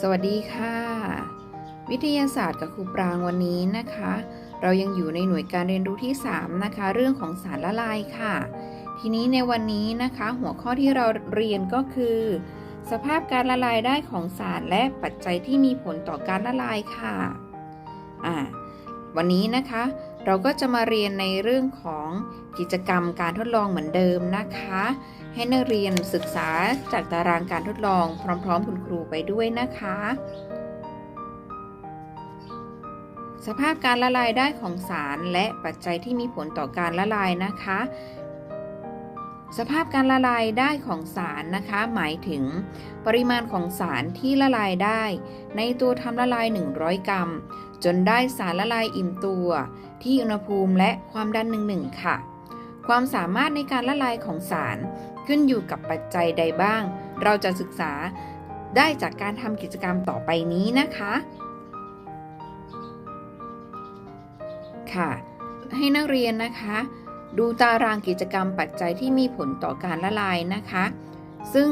สวัสดีค่ะ วิทยาศาสตร์กับครูปรางวันนี้นะคะ เรายังอยู่ในหน่วยการเรียนรู้ที่ 3 นะคะ เรื่องของสารละลายค่ะ ทีนี้ในวันนี้นะคะ หัวข้อที่เราเรียนก็คือ สภาพการละลายได้ของสารและปัจจัยที่มีผลต่อการละลายค่ะอ่าวันนี้นะคะ เราก็จะมาเรียนในเรื่องของกิจกรรมการทดลองเหมือนเดิมนะคะ ให้นักเรียนศึกษาจากตารางการทดลองพร้อม ๆ คุณครูไปด้วยนะคะ สภาพการละลายได้ของสารและปัจจัยที่มีผลต่อการละลายนะคะ สภาพการละลายได้ของสารนะคะ หมายถึง ปริมาณของสารที่ละลายได้ ในตัวทำละลาย 100 กรัม จนได้สารละลายอิ่มตัว ที่อุณหภูมิและความดันหนึ่งๆค่ะ ความสามารถในการละลายของสารขึ้นอยู่กับปัจจัยใดบ้าง เราจะศึกษาได้จากการทำกิจกรรมต่อไปนี้นะคะ ค่ะ ให้นักเรียนนะคะ ดูตารางกิจกรรมปัจจัยที่มีผลต่อการละลายนะคะ ซึ่ง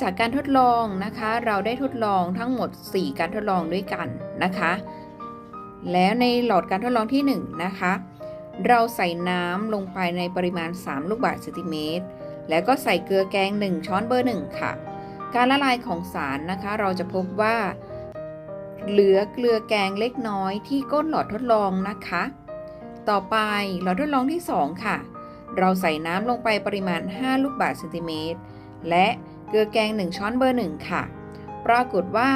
จากการทดลองนะคะ เราได้ทดลองทั้งหมด 4 การทดลองด้วยกันนะคะ แล้วในหลอดการทดลองที่ 1 นะคะ เราใส่น้ำลงไปในปริมาณ 3 ลูกบาศก์เซนติเมตร แล้วก็ใส่เกลือแกง 1 ช้อนเบอร์ 1 ค่ะ การละลายของสารนะคะ เราจะพบว่า เหลือเกลือแกงเล็กน้อยที่ก้นหลอดทดลองนะคะ ต่อไปหลอดทดลองที่ 2 ค่ะ เราใส่น้ำลงไปปริมาณ 5 ลูกบาศก์เซนติเมตร และเกลือแกง 1 ช้อนเบอร์ 1 ค่ะ ปรากฏว่า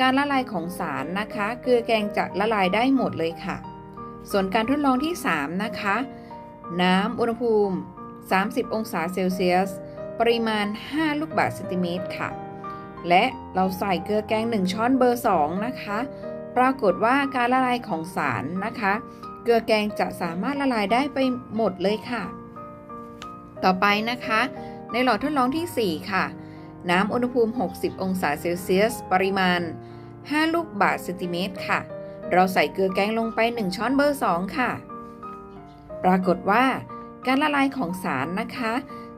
การละลายของสารนะคะเกลือแกงจะละลายได้หมดเลยค่ะ ส่วนการทดลองที่ 3 นะคะ น้ำอุณหภูมิ 30 องศาเซลเซียส ปริมาณ 5 ลูกบาศก์เซนติเมตรค่ะ และเราใส่เกลือแกง 1 ช้อนเบอร์ 2 นะคะ ปรากฏว่าการละลายของสารนะคะ เกลือแกงจะสามารถละลายได้ไปหมดเลยค่ะ ต่อไปนะคะ ในหลอดทดลองที่ 4 ค่ะ น้ำอุณหภูมิ 60 องศาเซลเซียส ปริมาณ 5 ลูกบาศก์เซนติเมตรค่ะ เราใส่เกลือแกงลงไป 1 ช้อนเบอร์ 2 ค่ะ ปรากฏว่า การละลายของสารนะคะ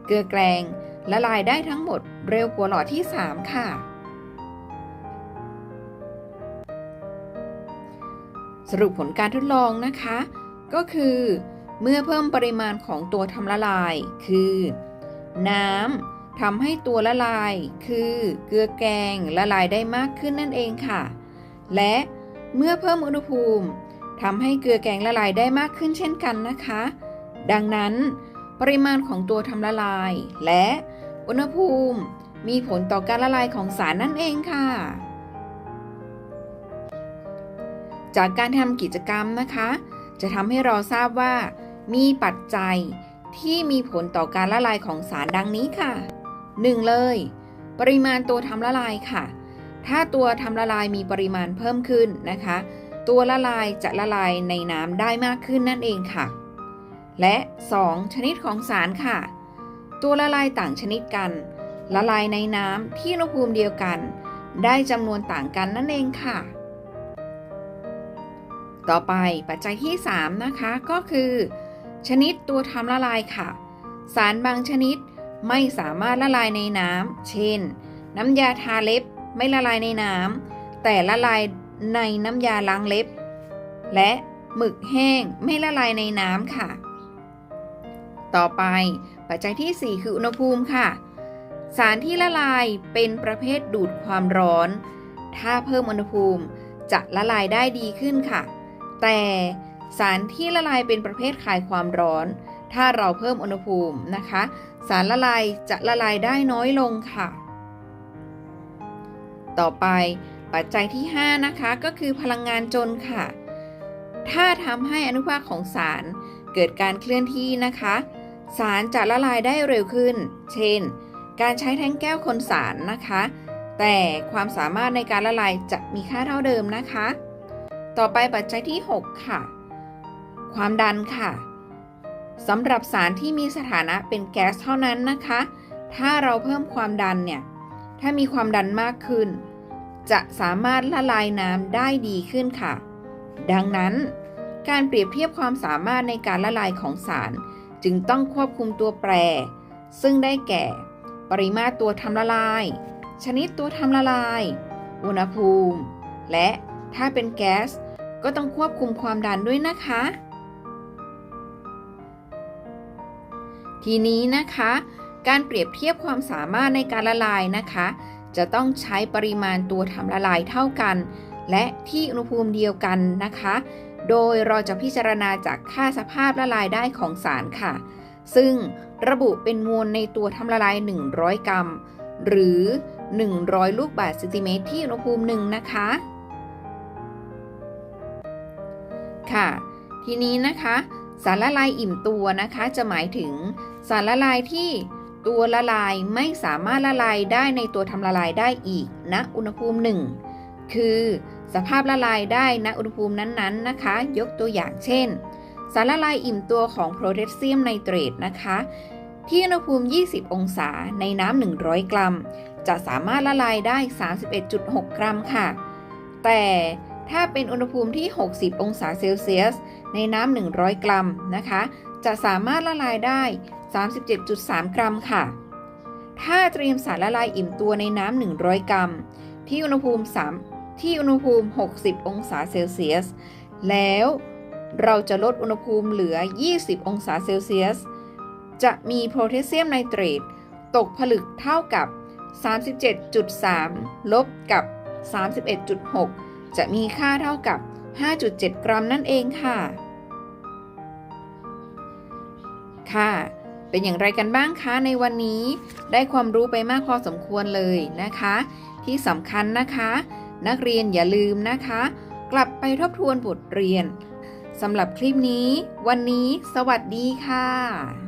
เกลือแกงละลายได้ทั้งหมดเร็วกว่าหลอดที่ 3 ค่ะ สรุปผลการทดลองนะคะ ก็คือ เมื่อเพิ่มปริมาณของตัวทำละลาย คือ น้ำ ทำให้ตัวละลาย คือเกลือแกงละลายได้มากขึ้นนั่นเองค่ะ และเมื่อเพิ่มอุณหภูมิทำให้เกลือแกงละลายได้มากขึ้นเช่นกันนะคะ ดังนั้น ปริมาณของตัวทำละลาย และอุณหภูมิมีผลต่อการละลายของสารนั่นเองค่ะ จากการทำกิจกรรมนะคะ จะทำให้เราทราบว่า มีปัจจัยที่มีผลต่อการละลายของสารดังนี้ค่ะ 1. เลย ปริมาณตัวทำละลายค่ะ ถ้าตัวทำละลายมีปริมาณเพิ่มขึ้นนะคะ ตัวละลายจะละลายในน้ำได้มากขึ้นนั่นเองค่ะ และ 2. ชนิดของสารค่ะ ตัวละลายต่างชนิดกัน ละลายในน้ำที่อุณหภูมิเดียวกัน ได้จำนวนต่างกันนั่นเองค่ะ ต่อไปปัจจัยที่ 3 นะคะก็คือ ชนิดตัวทำละลายค่ะ สารบางชนิด ไม่สามารถละลายในน้ำ เช่น น้ำยาทาเล็บไม่ละลายในน้ำ แต่ละลายในน้ำยาล้างเล็บ และหมึกแห้งไม่ละลายในน้ำค่ะ ต่อไปปัจจัยที่ 4 คืออุณหภูมิค่ะ สารที่ละลายเป็นประเภทดูดความร้อน ถ้าเพิ่มอุณหภูมิจะละลายได้ดีขึ้นค่ะ แต่สารที่ละลายเป็นประเภทคายความร้อน ถ้าเราเพิ่มอุณหภูมินะคะ สารละลายจะละลายได้น้อยลงค่ะ ต่อไปปัจจัยที่ 5 นะคะก็คือพลังงานจนค่ะ ถ้าทำให้อนุภาคของสารเกิดการเคลื่อนที่นะคะ สารจะละลายได้เร็วขึ้น เช่น การใช้แท่งแก้วคนสารนะคะ แต่ความสามารถในการละลายจะมีค่าเท่าเดิมนะคะ ต่อไปปัจจัยที่ 6 ค่ะ ความดันค่ะ สำหรับสารที่มีสถานะเป็นแก๊สเท่านั้นนะคะ ถ้าเราเพิ่มความดันเนี่ย ถ้ามีความดันมากขึ้น จะสามารถละลายน้ำได้ดีขึ้นค่ะ ดังนั้น การเปรียบเทียบความสามารถในการละลายของสารจึงต้องควบคุมตัวแปร ซึ่งได้แก่ ปริมาตรตัวทำละลาย ชนิดตัวทำละลาย อุณหภูมิ และถ้าเป็นแก๊สก็ต้องควบคุมความดันด้วยนะคะ ทีนี้นะคะ การเปรียบเทียบความสามารถในการละลายนะคะ จะต้องใช้ปริมาณตัวทำละลายเท่ากัน และที่อุณหภูมิเดียวกันนะคะ โดยเราจะพิจารณาจากค่าสภาพละลายได้ของสารค่ะ ซึ่งระบุเป็นมวลในตัวทำละลาย 100 กรัม หรือ 100 ลูกบาศก์เซนติเมตรที่อุณหภูมิหนึ่งนะคะค่ะ ทีนี้นะคะ สารละลายอิ่มตัวนะคะจะหมายถึงสารละลายที่ตัวละลายไม่สามารถละลายได้ในตัวทำละลายได้อีกณอุณหภูมิหนึ่งคือสภาพละลายได้ณอุณหภูมินั้นๆนะคะ ยกตัวอย่างเช่น สารละลายอิ่มตัวของโพแทสเซียมไนเตรตนะคะ ที่อุณหภูมิ 20 องศาในน้ำ100 กรัม จะสามารถละลายได้ 31.6 กรัมค่ะ แต่ ถ้าเป็นอุณหภูมิที่ 60 องศาเซลเซียส ในน้ำ 100 กรัมนะคะ จะสามารถละลายได้ 37.3 กรัมค่ะ ถ้าเตรียมสารละลายอิ่มตัวในน้ำ 100 กรัม ที่อุณหภูมิ3ที่อุณหภูมิ 60 องศาเซลเซียส แล้วเราจะลดอุณหภูมิเหลือ 20 องศาเซลเซียส จะมีโพแทสเซียมไนเตรตตกผลึกเท่ากับ 37.3 ลบกับ 31.6 จะมีค่าเท่ากับ 5.7 กรัมนั่นเองค่ะ ค่ะ เป็นอย่างไรกันบ้างคะในวันนี้ ได้ความรู้ไปมากพอสมควรเลยนะคะ ที่สำคัญนะคะ นักเรียนอย่าลืมนะคะ กลับไปทบทวนบทเรียนสำหรับคลิปนี้ วันนี้ สวัสดีค่ะ